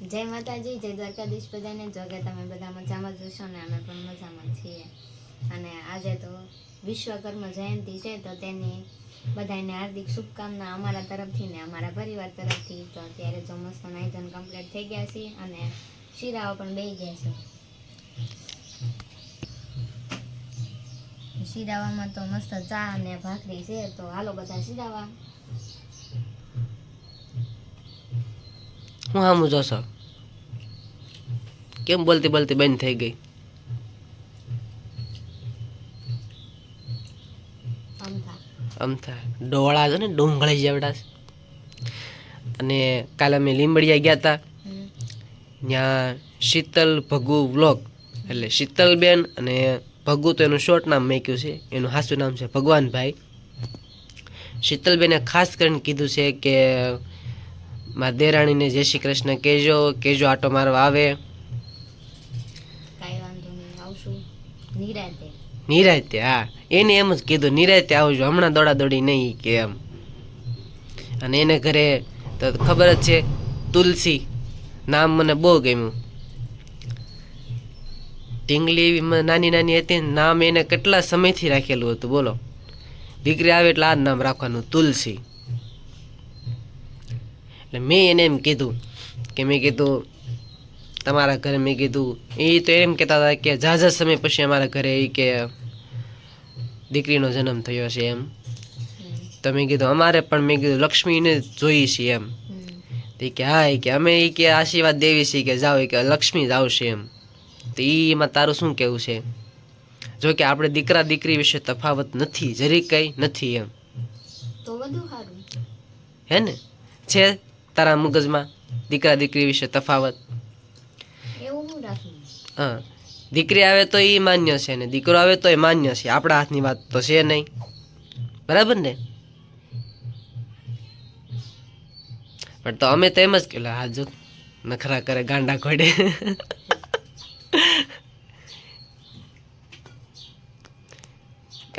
જય માતાજી, જય દ્વારકાધીશ બધાને. કે તમે બધા મજામાં જોશો ને, અમે પણ મજામાં છીએ. અને આજે તો વિશ્વકર્મા જયંતિ છે, તો તેની બધાને હાર્દિક શુભકામના અમારા તરફથી ને અમારા પરિવાર તરફથી. તો અત્યારે જો મસ્ત આયોજન કમ્પ્લીટ થઈ ગયા છે અને શીરાઓ પણ બે ગયા છે. શીરાવામાં તો મસ્ત ચા અને ભાખરી છે, તો હાલો બધા શીરાવા. હું આમ જોશો કેમ બોલતી બોલતી બંધ થઈ ગઈ? આમ થાય ડોળા છે ને, ડુંગળી જેવડા. અને કાલે અમે લીંબડિયા ગયા હતા ત્યાં શીતલ ભગુ વ્લોગ. એટલે શીતલબેન અને ભગુ તો એનું શોર્ટ નામ મેક્યું છે. એનું હાસું નામ છે ભગવાનભાઈ. શીતલબેને ખાસ કરીને કીધું છે કે મારા દેરાણીને જય શ્રી કૃષ્ણ કહેજો કહેજો આટો મારવા આવે. નિરાતે. નિરાતે હા. એને એમ જ કીધું નિરાતે આવજો હમણાં દોડા દોડી નહીં કે એમ. અને એને ઘરે તો ખબર જ છે તુલસી નામ મને બહુ ગમ્યું. ટીંગલી નાની નાની હતી નામ એને કેટલા સમયથી રાખેલું હતું બોલો. દીકરી આવે એટલે આ જ નામ રાખવાનું તુલસી. એટલે મેં એને એમ કીધું કે મેં કીધું તમારા ઘરે મેં કીધું એ તો એમ કહેતા હતા કે ઝાઝા સમય પછી અમારા ઘરે એ કે દીકરીનો જન્મ થયો છે એમ. તો મેં કીધું અમારે પણ મેં કીધું લક્ષ્મીને જોઈએ છે એમ. તે કે હા એ કે અમે એ કે આશીર્વાદ દેવી છીએ કે જાઓ એ કે લક્ષ્મી જ આવશે એમ. તો એમાં તારું શું કહેવું છે? જો કે આપણે દીકરા દીકરી વિશે તફાવત નથી જરી કંઈ નથી એમ. તો વધુ સારું. હે ને? છે તારા મગજમાં દીકરા દીકરી વિશે તફાવત? હું દીકરી આવે તો એ માન્ય છે ને દીકરો આવે તો એ માન્ય છે. આપણા હાથની વાત તો છે નહીં. બરાબર ને? પણ તો અમે તો એમ જ કે હા જો નખરા કરે ગાંડા ખોડે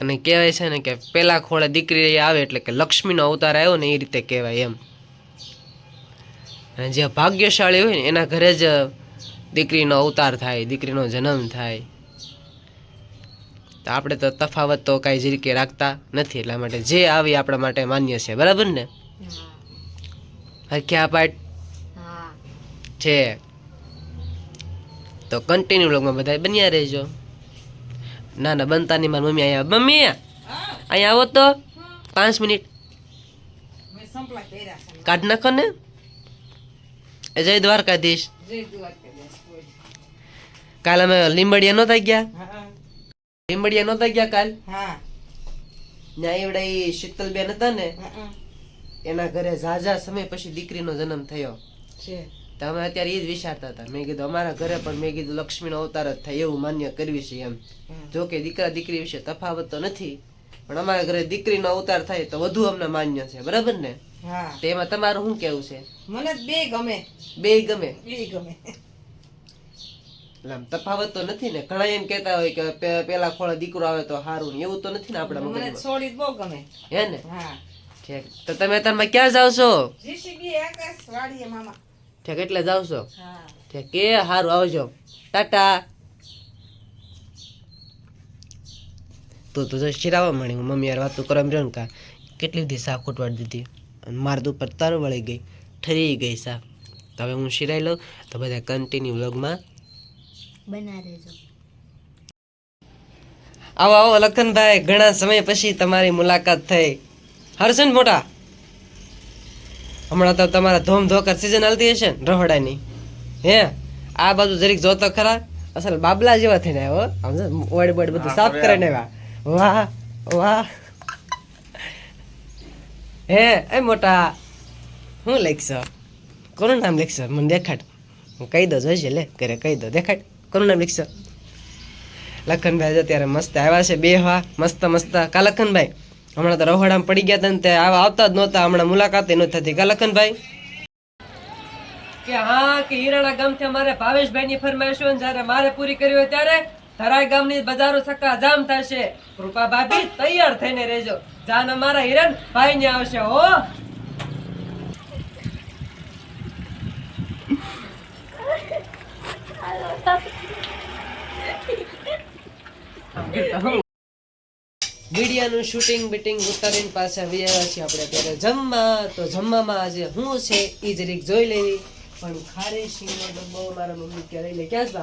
અને કહેવાય છે ને કે પેલા ખોળે દીકરી આવે એટલે કે લક્ષ્મીનો અવતાર આવ્યો ને એ રીતે કહેવાય એમ. જે ભાગ્યશાળી હોય ને એના ઘરે જ દીકરીનો અવતાર થાય દીકરીનો જન્મ થાય. તો આપણે તો તફાવત તો કાંઈ જરીકે રાખતા નથી એટલા માટે જે આવી આપણા માટે માન્ય છે બરાબર ને? હરખ્યા પાટ છે. તો કન્ટિન્યુ લોગમાં બધા બન્યા રહેજો. ના ના બનતા નહીં મારી મમ્મી અહીંયા મમ્મી! અહીંયા આવો તો. પાંચ મિનિટ. કાઢ નાખો ને. જય દ્વારકાધીશ. કાલ અમે લીંબડિયા નહોતા ગયા? લીંબડિયા નહોતા ગયા કાલ? ત્યાં એવડા એ શીતલબેન હતા ને એના ઘરે ઝાઝા સમય પછી દીકરીનો જન્મ થયો. તો અમે અત્યારે એ જ વિચારતા હતા. મેં કીધું અમારા ઘરે પણ મેં કીધું લક્ષ્મીનો અવતાર જ થાય એવું માન્ય કરવી છે એમ. જો કે દીકરા દીકરી વિશે તફાવત તો નથી પણ અમારા ઘરે દીકરીનો અવતાર થાય તો વધુ અમને માન્ય છે. બરાબર ને? હા. તો એમાં તમારું શું કેવું છે? મને બે ગમે. બે ગમે? બે ગમે. આમ તફાવત તો નથી ને? ઘણા એમ કહેતા હોય કે પેલા ખોળે દીકરો આવે તો સારું ને એવું તો નથી ને આપણા મને છોડી બહુ ગમે. હે ને? હા. ઠીક. તો તમે અત્યારમાં ક્યાં જાવ છો? જીસીબી આકાશ વાડીએ મામા. ઠીક એટલે જાવ છો? હા. ઠીક કે સારું આવજો. ટાટા. તો તો જો શિરાવા હું મમ્મી યાર વાતું કરવા રહ્યો ને કા? કેટલી બધી સાખ ઉટવાડી દીધી? માર ઉપર પત્તારો વળી ગઈ ઠરી ગઈ સા. તો હવે હું શિરાઈ લઉં તો બધા કન્ટિન્યુ વ્લોગમાં બના રહેજો આવો આવો લખનભાઈ ઘણા સમય પછી તમારી મુલાકાત થઈ. હર્ષન મોટા. હમણાં તો તમારા ધોમ ધોકર સિઝન હાલતી હશે ને રહોડાની. હે? આ બાજુ જરીક જોતો ખરા. અસલ બાબલા જેવા થઈને આવ્યો આમ વડ બડ બધું સાફ કરીને આવ્યા. વાહ વાહ. હે, એ મોટા, હું લખશો કોનું નામ લખશો મને દેખાડ. હું કહી દો જોઈશે લે, ઘરે કહી દો દેખાડ, કોનું નામ લખશો લખનભાઈ જો ત્યારે મસ્ત આવ્યા છે, બે હવા, મસ્ત મસ્ત. કા લખનભાઈ? હમણાં તો રહોડામાં પડી ગયા હતા ને તે આવા આવતા જ નહોતા, હમણાં મુલાકાત નથી થતી. કા લખનભાઈ? કે હા, કે હિરાણા ગામથી અમારે ભાવેશભાઈની ફરમાઈશો ને જ્યારે મારે પૂરી કરી હોય ત્યારે થરાઈ ગામની બજારો સક્કા જામ થશે. કૃપા ભાભી, તૈયાર થઈને રહેજો. જાન અમારા હિરણ ભાઈ ને આવશે, હો. મીડિયાનું શૂટિંગ, બીટિંગ ઉતારીને પાછા વિચાર્યા છીએ આપણે ત્યારે જમવા. તો જમવામાં આજે હું છે એ જરીક જોઈ લેવી. પણ ખારી શીંગનો ડબ્બો મારા મમ્મી ક્યારે લઈ ક્યાં જ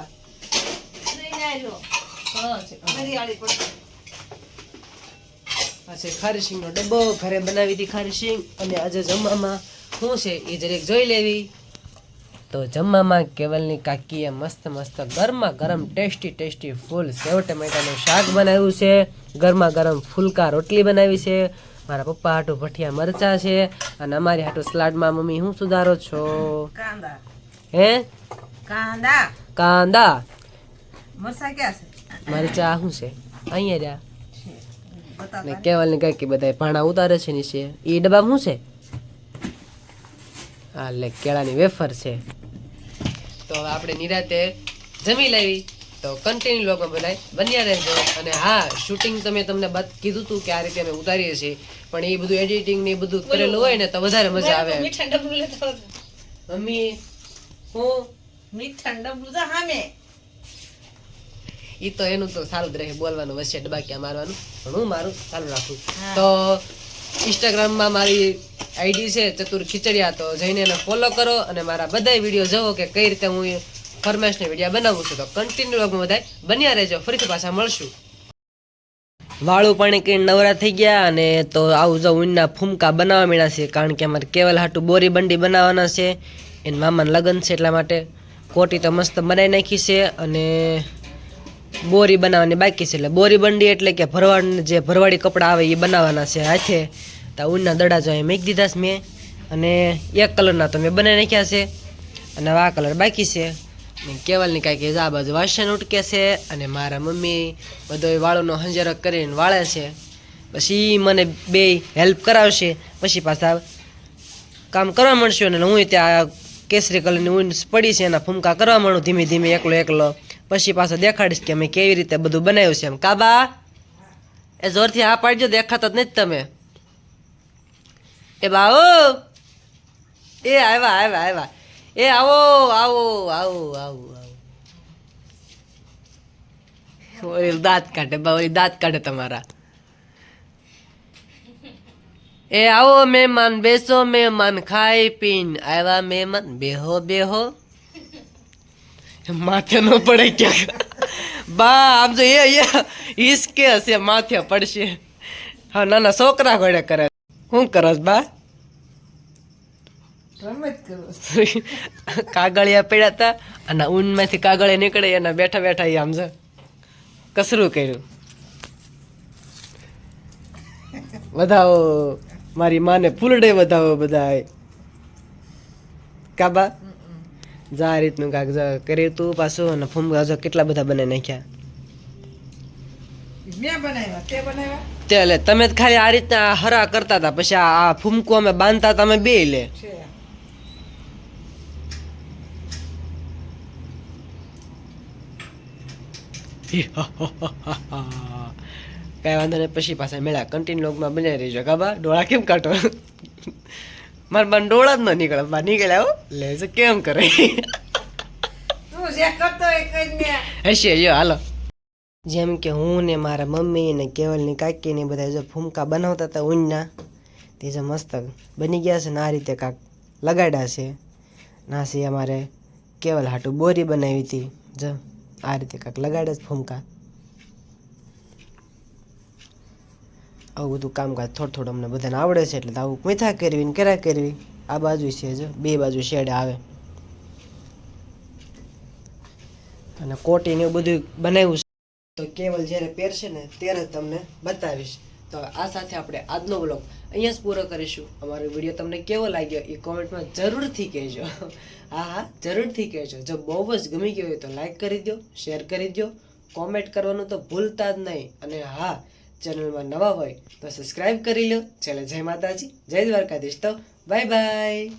બા લઈને આવ્યો. હા. છે હરિયાળી પડતી. આ છે ખારી સિંગનો ડબ્બો. ઘરે બનાવી હતી ખારી અને આજે જમવામાં શું છે એ જરીક જોઈ લેવી. તો જમવામાં કેવલની કાકીએ મસ્ત મસ્ત ગરમા ગરમ ટેસ્ટી ટેસ્ટી ફૂલ સેવ ટમેટાનું શાક બનાવ્યું છે. ગરમા ગરમ ફૂલકા રોટલી બનાવી છે. મારા પપ્પા હાટું ભઠિયા મરચા છે. અને અમારી હાટું સલાડમાં મમ્મી હું સુધારો છો? કાંદા. હે? કાંદા. કાંદા. મરસા ક્યાં છે? મરચા શું છે? અહીંયા જા. ને કેવલ ને કાકી બધા ભાણા ઉતારે છે નીચે એ ડબ્બા શું છે? હા લે કેળાની વેફર છે. તો આપણે નિરાતે જમી લેવી. તો કન્ટિન્યુ લોકો બધા બન્યા રહેજો. અને હા શૂટિંગ તમે તમને કીધું હતું કે આ રીતે અમે ઉતારીએ છીએ. પણ એ બધું એડિટિંગ ને એ બધું કરેલું હોય ને તો વધારે મજા આવે. મમ્મી હું? મીઠા ડબલું તો હામે. ઈ તો એનું તો સારું જ રહે બોલવાનું વચ્ચે ડબાકિયા મારવાનું. પણ હું મારું ચાલુ રાખું. તો ઇન્સ્ટાગ્રામમાં મારી આઈડી છે ચતુર ખીચડિયા તો જઈને એને ફોલો કરો અને મારા બધાય વીડિયો જોવો કે કઈ રીતે હું ફરમાઈશના વીડિયો બનાવું છું. તો કન્ટિન્યુ લોગમાં બધાય બન્યા રહેજો. ફરીથી પાછા મળશું. વાળું પાણી કરીને નવરા થઈ ગયા અને તો આવું જો ઊનના ફૂમકા બનાવવા માંડ્યા છે કારણ કે અમારે કેવલ હાટું બોરી બંડી બનાવવાના છે. એના મામાના લગ્ન છે એટલા માટે. કોટી તો મસ્ત બનાવી નાખી છે અને બોરી બનાવવાની બાકી છે એટલે બોરી બંડી એટલે કે ભરવાડ જે ભરવાડી કપડાં આવે એ બનાવવાના છે હાથે. તો ઊનના દડા જો મેં દીધા છે મેં. અને એક કલરના તો મેં બનાવી નાખ્યા છે. અને આ કલર બાકી છે. કેવલની કાંઈક આ બાજુ વાસણ ઉટકે છે અને મારા મમ્મી બધો વાળોનો હંજરો કરીને વાળે છે. પછી મને બે હેલ્પ કરાવશે. પછી પાછા કામ કરવા મળશે અને હું ત્યાં કેસરી કલરની ઊન પડી છે, એના ફૂમકા કરવા માંડું ધીમે ધીમે એકલો એકલો. પછી પાછો દેખાડીશ કે અમે કેવી રીતે બધું બનાવ્યું છે એમ. કાબા એ જોરથી આ પાડજો, દેખાતા જ નથી તમે. એ બાઓ એ આવ્યા આવ્યા આવ્યા એ આવો આવો આવો આવો દાંત કાઢે, બા, ઓલી દાંત કાઢે તમારા. એ આવો, મહેમાન, બેસો, મહેમાન, ખાઈ પીન. આવ્યા મહેમાન, બેહો બેહો. માથે ન પડે ક્યાંક. બા આમ તો એ હિસકે હશે માથે પડશે. હા નાના છોકરા ઘોડે કરે. શું કરસ બા? કરો કાગળિયા પડ્યા હતા અને ઊનમાંથી કાગળિયા નીકળે એના બેઠા બેઠા આમ છે કસરું કર્યું. વધાવો મારી માને ફૂલડે વધાવો બધા કાબા જા આ રીતનું કાક કર્યું તું પાછું અને ફૂમકા જો કેટલા બધા બનાવી નાખ્યા? તે લે તમે ખાલી આ રીતના હરા કરતા હતા પછી આ ફૂમકું અમે બાંધતા તમે બે લે. કઈ વાંધો નહીં પછી પાછા મેળા કન્ટિન્યુ લોગમાં બનાવી રહીજો કાબા ડોળા કેમ કાઢો? મારા બાન ડોળા જ ન નીકળે. બા નીકળ્યા હો લે છે કેમ કરે? તું જે કરતો એ કરીને હશે જો હાલો. જેમ કે હું ને મારા મમ્મી ને કેવલની કાકી ને બધા જો ફૂમકા બનાવતા હતા ઊનના તે જે મસ્ત બની ગયા છે ને આ રીતે કાંક લગાડ્યા છે. નાસી અમારે કેવલ હાટું બોરી બનાવી હતી. જો આ રીતે કાંક લગાડ્યા છે ફૂમકા. આવું બધું કામકાજ થોડું થોડું અમને બધાને આવડે છે એટલે આવું મીઠા કરવી ને કેરા કરવી. આ બાજુ છે જો, બે બાજુ શેડ આવે. અને કોટીને એવું બધું બનાવ્યું છે. તો કેવલ જ્યારે પહેરશે ને ત્યારે તમને બતાવીશ. તો આ સાથે આપણે આજનો બ્લોગ અહીંયા જ પૂરો કરીશું. અમારો વીડિયો તમને કેવો લાગ્યો એ કોમેન્ટમાં જરૂરથી કહેજો. હા હા, જરૂરથી કહેજો. જો બહુ જ ગમી ગયો હોય તો લાઈક કરી દો શેર કરી દો કોમેન્ટ કરવાનું તો ભૂલતા જ નહીં. અને હા ચેનલમાં નવા હોય તો સબસ્ક્રાઈબ કરી લો. ચાલો જય માતાજી, જય દ્વારકાધીશ તો, બાય બાય.